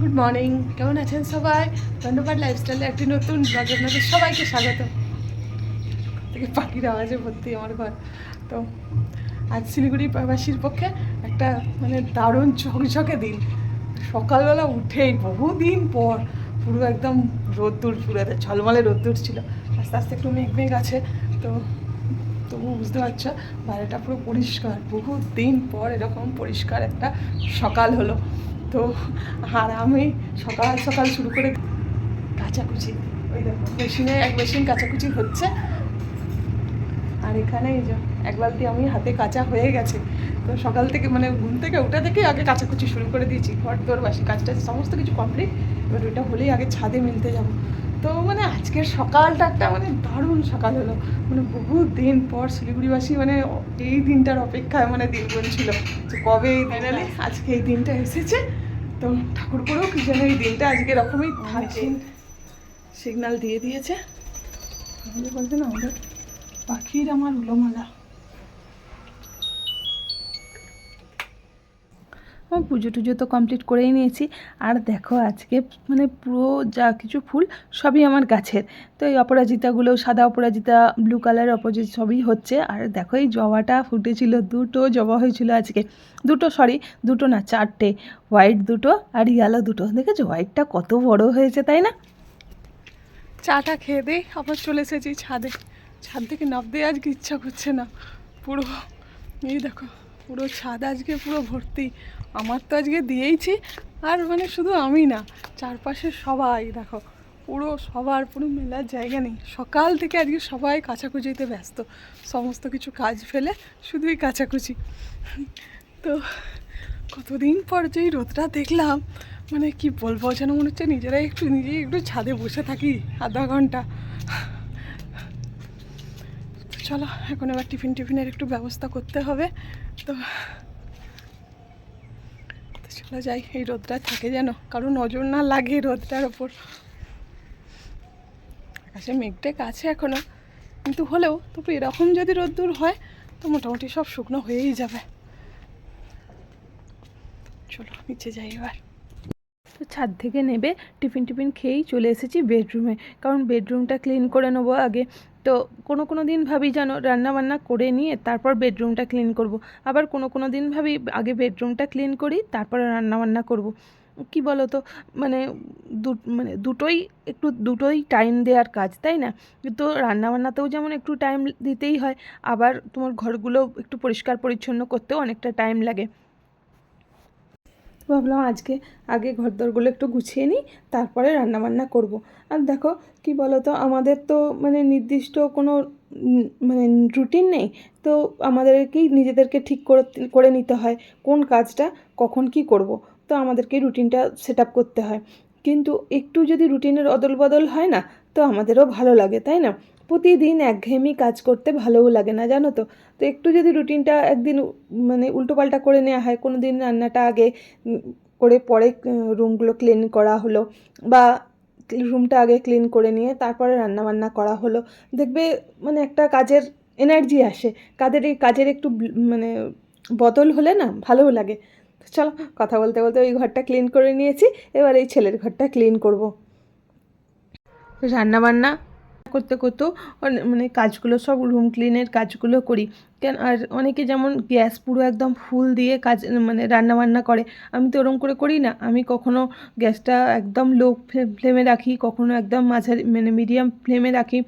Good morning কেমন আছেন সবাই? ধন্যবাদ লাইফস্টাইলে একটি নতুন ব্লগে আপনাদের সবাইকে স্বাগত। থেকে পাখির আওয়াজে ভর্তি আমার ঘর। তো আজ শিলিগুড়ি প্রবাসীর পক্ষে একটা মানে দারুণ ঝকঝকে দিন। সকালবেলা উঠেই বহুদিন পর পুরো একদম রোদ্দুর, পুরো একটা ঝলমলে রোদ্দুর ছিল। আস্তে আস্তে একটু মেঘ মেঘ আছে। তো তবু বুঝতে পারছ বাইরেটা পুরো পরিষ্কার। বহু দিন পর এরকম পরিষ্কার একটা সকাল হলো। তো আর আমি সকাল সকাল শুরু করে কাচাকুচি। ওই দেখো মেশিনে এক মেশিন কাচাকুচি হচ্ছে। আর এখানে এই যে এক বালতি আমি হাতে কাঁচা হয়ে গেছে। তো সকাল থেকে মানে ঘুম থেকে ওটা থেকে আগে কাচাকুচি শুরু করে দিয়েছি। ঘর তোর বাসি কাজটা সমস্ত কিছু কমপ্লিট এবার ওইটা হলেই আগে ছাদে মিলতে যাব। তো মানে আজকের সকালটা একটা মানে দারুণ সকাল হলো। মানে বহু দিন পর শিলিগুড়িবাসী মানে এই দিনটার অপেক্ষায় মানে দিন গুনছিল। যে কবে এই ফাইনালি আজকে এই দিনটা এসেছে। তো ঠাকুর করেও কি যেন এই দিনটা আজকে এরকমই থাকছে সিগনাল দিয়ে দিয়েছে। তাহলে বলতে না আমাদের পাখির আমার উলোমালা। আমার পুজো টুজো তো কমপ্লিট করেই নিয়েছি। আর দেখো আজকে মানে পুরো যা কিছু ফুল সবই আমার গাছের। তো এই অপরাজিতাগুলো সাদা অপরাজিতা ব্লু কালার অপোজিট সবই হচ্ছে। আর দেখো এই জবাটা ফুটেছিল, দুটো জবা হয়েছিল আজকে। দুটো সরি দুটো না, চারটে। হোয়াইট দুটো আর ইয়ালো দুটো। দেখেছ? হোয়াইটটা কত বড় হয়েছে, তাই না? চাটা খেয়ে দেই আবার চলে এসেছি ছাদে। ছাদ থেকে নামতে আজকে ইচ্ছা করছে না। পুরো, এই দেখো। পুরো ছাদ আজকে পুরো ভর্তি। আমার তো আজকে দিয়েইছি, আর মানে শুধু আমি না, চারপাশে সবাই, দেখো, পুরো সবার, পুরো মেলার জায়গা নেই। সকাল থেকে আজকে সবাই কাচাকুচিতে ব্যস্ত। সমস্ত কিছু কাজ ফেলে শুধুই কাচাকুচি। তো কতদিন পর যে রোদটা দেখলাম মানে কি বলব যেন মনে হচ্ছে নিজেরাই একটু নিজেই একটু ছাদে বসে থাকি, আধা ঘণ্টা। চলো, এখন এবার টিফিন টিফিনের একটু ব্যবস্থা করতে হবে। তো চলো যাই, এই রোদটা থাকে যেন কারও নজর না লাগে রোদটার ওপর। আকাশে মেঘটেক আছে এখনও, কিন্তু হলেও তবু এরকম যদি রোদ্দুর হয়, তো মোটামুটি সব শুকনো হয়েই যাবে। চলো, নিচে যাই এবার। তো ছাদ থেকে নেবে, টিফিন টিফিন খেয়েই চলে এসেছি বেডরুমে। কারণ বেডরুমটা ক্লিন করে নেব আগে। তো কোনো কোনো দিন ভাবি যেন রান্নাবান্না করে নিয়ে তারপর বেডরুমটা ক্লিন করব। আবার কোনো কোনো দিন ভাবি আগে বেডরুমটা ক্লিন করি, তারপরে রান্নাবান্না করব। কি বলো তো মানে দু মানে দুটোই একটু, দুটোই টাইম দেওয়ার কাজ, তাই না? কিন্তু রান্নাবান্নাতেও যেমন একটু টাইম দিতেই হয়, আবার তোমার ঘরগুলো একটু পরিষ্কার পরিচ্ছন্ন করতেও অনেকটা টাইম লাগে। তো ভাবলাম আজকে, আগে ঘরদরগুলো একটু গুছিয়ে নিই, তারপরে রান্নাবান্না করব। আর দেখো, কি বলো তো আমাদের তো মানে নির্দিষ্ট কোনো মানে রুটিন নেই, তো আমাদেরকেই নিজেদেরকে ঠিক করে করে নিতে হয়, কোন কাজটা কখন কি করব। তো আমাদেরকে রুটিনটা সেট করতে হয় কিন্তু একটু যদি রুটিনের অদল বদল হয় না, তো আমাদেরও ভালো লাগে, তাই না প্রতিদিন একঘেয়েমি কাজ করতে ভালোও লাগে না, জানো তো? তো একটু যদি রুটিনটা একদিন মানে উল্টোপাল্টা করে নেওয়া হয় কোনো দিন রান্নাটা আগে করে পরে রুমগুলো ক্লিন করা হলো বা রুমটা আগে ক্লিন করে নিয়ে তারপরে রান্নাবান্না করা হলো, দেখবে মানে একটা কাজের এনার্জি আসে। কাজের এই, কাজের একটু মানে বদল হলে না ভালোও লাগে। চলো, কথা বলতে বলতে ওই ঘরটা ক্লিন করে নিয়েছি, এবার এই ছেলের ঘরটা ক্লিন করব। রান্নাবান্না করতে করতেও মানে কাজগুলো সব রুম ক্লিনের কাজগুলো করি। কেন, আর অনেকে যেমন গ্যাস পুরো একদম ফুল দিয়ে কাজ মানে রান্না বান্না করে, আমি তো ওরম করে করি না। আমি কখনো গ্যাসটা একদম লো ফ্লেমে রাখি, কখনো একদম মাঝারি মানে মিডিয়াম ফ্লেমে রাখি,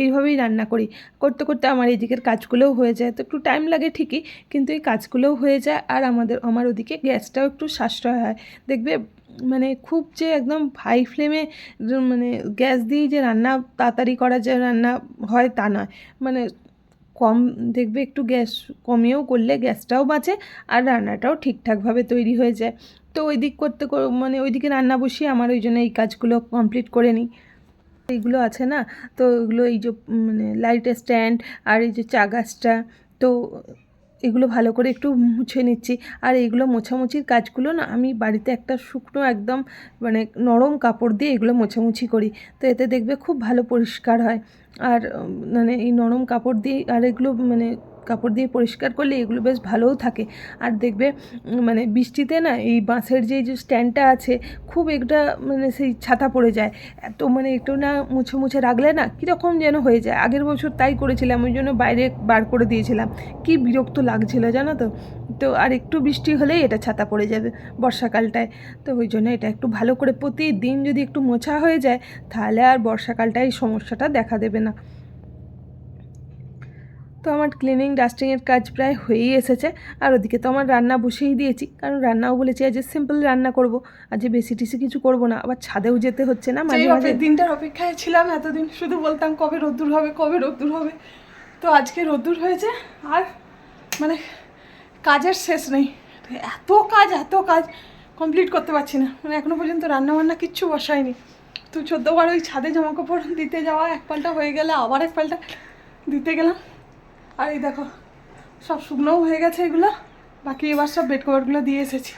এইভাবেই রান্না করি। করতে করতে আমার এদিকের কাজগুলোও হয়ে যায়, তো একটু টাইম লাগে ঠিকই, কিন্তু এই কাজগুলোও হয়ে যায়, আর আমাদের, আমার ওদিকে গ্যাসটাও একটু সাশ্রয় হয়। দেখবে মানে খুব যে একদম হাই ফ্লেমে মানে গ্যাস দিয়েই যে রান্না তাড়াতাড়ি করা যে রান্না হয় তা নয়। মানে কম দেখবে একটু গ্যাস কমিয়েও করলে গ্যাসটাও বাঁচে আর রান্নাটাও ঠিকঠাকভাবে তৈরি হয়ে যায়। তো ওই দিক করতে কর- মানে ওইদিকে রান্না বসিয়ে আমার ওই জন্য এই কাজগুলো কমপ্লিট করে নিই। এইগুলো আছে না? তো এগুলো এই যে মানে লাইটের স্ট্যান্ড আর এই যে চা গাছটা, তো এগুলো ভালো করে একটু মুছে নিচ্ছি। আর এইগুলো মোছামুছির কাজগুলো না আমি বাড়িতে একটা শুকনো একদম মানে নরম কাপড় দিয়ে এগুলো মোছামুছি করি। তো এতে দেখবে খুব ভালো পরিষ্কার হয়। আর মানে এই নরম কাপড় দিয়ে আর এগুলো মানে কাপড় দিয়ে পরিষ্কার করলে এগুলো বেশ ভালোও থাকে। আর দেখবে মানে বৃষ্টিতে না এই বাঁশের যে যে স্ট্যান্ডটা আছে, খুব একটা মানে সেই ছাতা পড়ে যায়। এত মানে একটু না মুছে মুছে রাখলে না কীরকম যেন হয়ে যায়। আগের বছর তাই করেছিলাম, ওই জন্য বাইরে বার করে দিয়েছিলাম। কি বিরক্ত লাগছিল জানো তো? তো আর একটু বৃষ্টি হলেই এটা ছাতা পড়ে যাবে বর্ষাকালটায়। তো ওই জন্য এটা একটু ভালো করে প্রতিদিন যদি একটু মোছা হয়ে যায়, তাহলে আর বর্ষাকালটায় সমস্যাটা দেখা দেবে না। তো আমার ক্লিনিং ডাস্টিংয়ের কাজ প্রায় হয়েই এসেছে। আর ওদিকে তো আমার রান্না বসেই দিয়েছি কারণ রান্নাও বলেছি আজ সিম্পল রান্না করব আজ বেশি টিসি কিছু করব না আবার ছাদেও যেতে হচ্ছে না মাঝে মাঝে। দিনটার অপেক্ষায় ছিলাম এতদিন শুধু বলতাম কবে রোদ্দুর হবে কবে রোদ্দুর হবে। তো আজকে রোদ্দুর হয়েছে আর মানে কাজের শেষ নেই। এত কাজ এত কাজ কমপ্লিট করতে পারছি না। মানে এখনও পর্যন্ত রান্না বান্না কিচ্ছু বসায়নি তো চোদ্দোবার ওই ছাদে জামা কাপড় দিতে যাওয়া এক পাল্টা হয়ে গেলে আবার এক পাল্টা দিতে গেলাম। আর এই দেখো, সব শুকনোও হয়ে গেছে এগুলো। বাকি এবার সব বেড কভারগুলো দিয়ে এসেছি।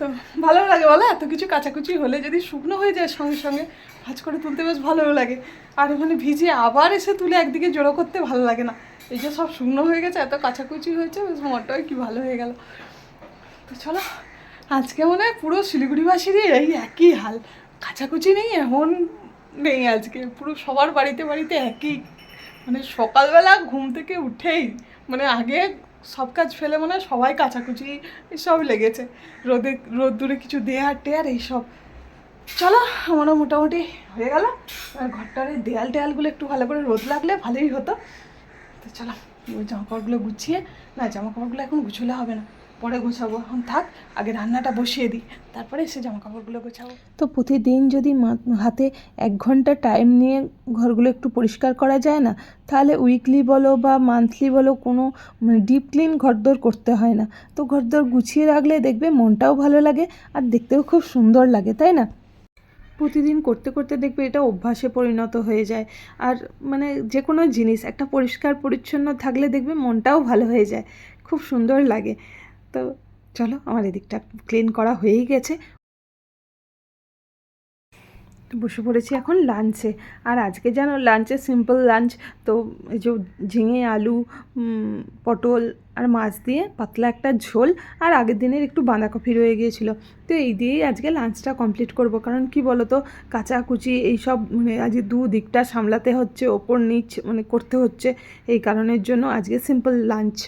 তো ভালো লাগে বলো, এত কিছু কাচাকুচি হলে যদি শুকনো হয়ে যায় সঙ্গে সঙ্গে, ভাজ করে তুলতে বেশ ভালোও লাগে। আর ওখানে ভিজে আবার এসে তুলে একদিকে জোড়ো করতে ভালো লাগে না। এই যে সব শুকনো হয়ে গেছে, এত কাচাকুচি হয়েছে, বেশ মনটাই কি ভালো হয়ে গেল। তো চলো, আজকে মনে হয় পুরো শিলিগুড়িবাসীরই এই একই হাল। কাচাকুচি নেই, এমন নেই আজকে। পুরো সবার বাড়িতে বাড়িতে একই মানে সকালবেলা ঘুম থেকে উঠেই মানে আগে সব কাজ ফেলে মনে হয় সবাই কাচাকুচি এসব লেগেছে। রোদে, রোদ্দুরে কিছু দেয়ার টেয়ার এইসব। চলো, আমারও মোটামুটি হয়ে গেল। ঘরটার দেয়াল টেয়ালগুলো একটু ভালো করে রোদ লাগলে ভালোই হতো। তো চলো জামা কাপড়গুলো গুছিয়ে, না জামা কাপড়গুলো এখন গুছলে হবে না। পরে গোছাবো। এখন থাক, আগে রান্নাটা বসিয়ে দিই, তারপরে এসে জামা কাপড়গুলো গোছাবো। তো প্রতিদিন যদি হাতে এক ঘণ্টা টাইম নিয়ে ঘরগুলো একটু পরিষ্কার করা যায় না, তাহলে উইকলি বলো বা মান্থলি বলো কোনো মানে ডিপ ক্লিন ঘরদোর করতে হয় না। তো ঘরদোর গুছিয়ে রাখলে দেখবে মনটাও ভালো লাগে আর দেখতেও খুব সুন্দর লাগে, তাই না? প্রতিদিন করতে করতে দেখবে এটা অভ্যাসে পরিণত হয়ে যায়। আর মানে যে কোনো জিনিস, একটা পরিষ্কার পরিচ্ছন্ন থাকলে দেখবে মনটাও ভালো হয়ে যায়। খুব সুন্দর লাগে। তো চলো, আমার এদিকটা ক্লিন করা হয়েই গেছে। বসে পড়েছি এখন লাঞ্চে আর আজকে জানো লাঞ্চে সিম্পল লাঞ্চ তো এই যে ঝিঙে আলু পটল আর মাছ দিয়ে পাতলা একটা ঝোল, আর আগের দিনের একটু বাঁধাকপি রয়ে গিয়েছিল। তো এই দিয়েই আজকে লাঞ্চটা কমপ্লিট করব। কারণ কি বলো তো কাচাকুচি এইসব মানে আজকে দু দিকটা সামলাতে হচ্ছে, ওপর নিচ মানে করতে হচ্ছে, এই কারণের জন্য আজকে সিম্পল লাঞ্চ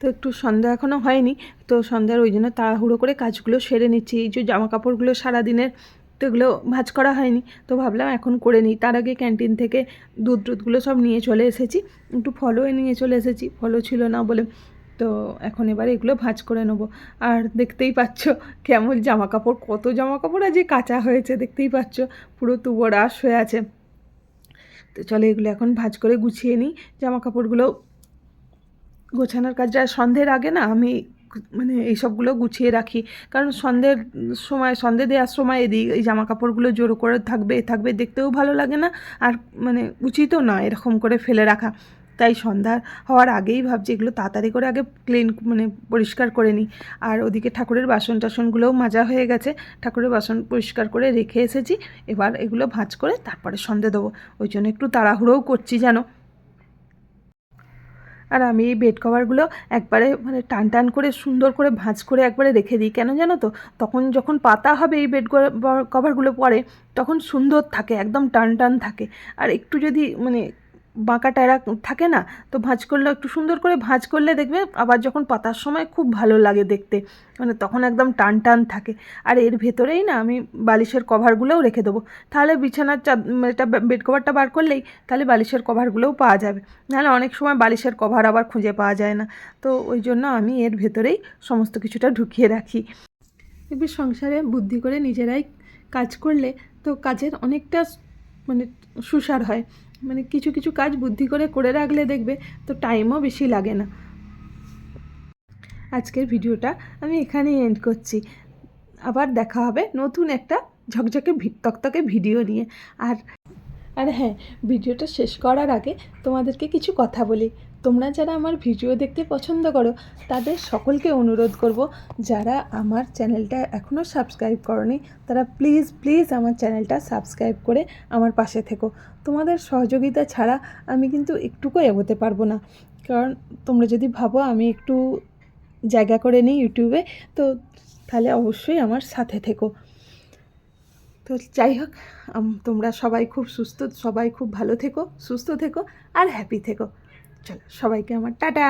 তো একটু সন্ধ্যা এখনও হয়নি, তো সন্ধ্যার ওই জন্য তাড়াহুড়ো করে কাজগুলো সেরে নিচ্ছি। এই যে জামা কাপড়গুলো সারাদিনের, তো এগুলো ভাঁজ করা হয়নি, তো ভাবলাম এখন করে নিই। তার আগে ক্যান্টিন থেকে দুধ টুধগুলো সব নিয়ে চলে এসেছি, একটু ফলও নিয়ে চলে এসেছি, ফলও ছিল না বলে। তো এখন এবার এগুলো ভাঁজ করে নেব। আর দেখতেই পাচ্ছ কেমন জামা কাপড় কত জামা কাপড় আজকে কাঁচা হয়েছে, দেখতেই পাচ্ছ পুরো তুবো রাস হয়ে আছে। তো চলে এগুলো এখন ভাঁজ করে গুছিয়ে নিই জামা কাপড়গুলো গোছানোর কাজ। কাজটা সন্ধ্যের আগে না আমি মানে এই সবগুলো গুছিয়ে রাখি। কারণ সন্ধ্যের সময় সন্ধে দেওয়ার সময় এদিক এই জামা কাপড়গুলো জোরো করে থাকবে থাকবে, দেখতেও ভালো লাগে না। আর মানে উচিতও না এরকম করে ফেলে রাখা। তাই সন্ধ্যা হওয়ার আগেই ভাবছি এগুলো তাড়াতাড়ি করে আগে ক্লিন মানে পরিষ্কার করে নিই। আর ওদিকে ঠাকুরের বাসন টাসনগুলোও মাজা হয়ে গেছে। ঠাকুরের বাসন পরিষ্কার করে রেখে এসেছি। এবার এগুলো ভাঁজ করে তারপরে সন্ধে দেবো। ওই জন্য একটু তাড়াহুড়োও করছি জানো আর আমি এই বেড কভারগুলো একবারে মানে টান টান করে, সুন্দর করে ভাঁজ করে একবারে রেখে দিই। কেন জানো তো? তখন যখন পাতা হবে এই বেড কভারগুলো পরে, তখন সুন্দর থাকে, একদম টান টান থাকে। আর একটু যদি মানে বাঁকা টায়রা থাকে না, তো ভাঁজ করলে একটু সুন্দর করে ভাঁজ করলে দেখবে আবার যখন পাতার সময় খুব ভালো লাগে দেখতে মানে তখন একদম টান টান থাকে। আর এর ভেতরেই না আমি বালিশের কভারগুলোও রেখে দেবো। তাহলে বিছানার চাদ এটা বেড কভারটা বার করলেই তাহলে বালিশের কভারগুলোও পাওয়া যাবে। নাহলে অনেক সময় বালিশের কভার আবার খুঁজে পাওয়া যায় না। তো ওই জন্য আমি এর ভেতরেই সমস্ত কিছুটা ঢুকিয়ে রাখি। এবার সংসারে বুদ্ধি করে নিজেরাই কাজ করলে তো কাজের অনেকটা মানে সুসার হয়। মানে কিছু কিছু কাজ বুদ্ধি করে করে রাখলে দেখবে তো টাইমও বেশি লাগে না। আজকের ভিডিওটা আমি এখানেই এন্ড করছি। আবার দেখা হবে নতুন একটা ঝকঝকে তকতকে ভিডিও নিয়ে। আর আর হ্যাঁ ভিডিওটা শেষ করার আগে তোমাদেরকে কিছু কথা বলি। তোমরা যারা আমার ভিডিও দেখতে পছন্দ করো, তাদের সকলকে অনুরোধ করব, যারা আমার চ্যানেলটা এখনও সাবস্ক্রাইব করনি, তারা প্লিজ প্লিজ আমার চ্যানেলটা সাবস্ক্রাইব করে আমার পাশে থেকো। তোমাদের সহযোগিতা ছাড়া আমি কিন্তু একটুকু এগোতে পারব না। কারণ তোমরা যদি ভাবো আমি একটু জায়গা করে নিই ইউটিউবে, তো তাহলে অবশ্যই আমার সাথে থেকো। তো যাই হোক তোমরা সবাই খুব সুস্থ, সবাই খুব ভালো থেকো, সুস্থ থেকো আর হ্যাপি থেকো। চলো সবাইকে আমার টাটা।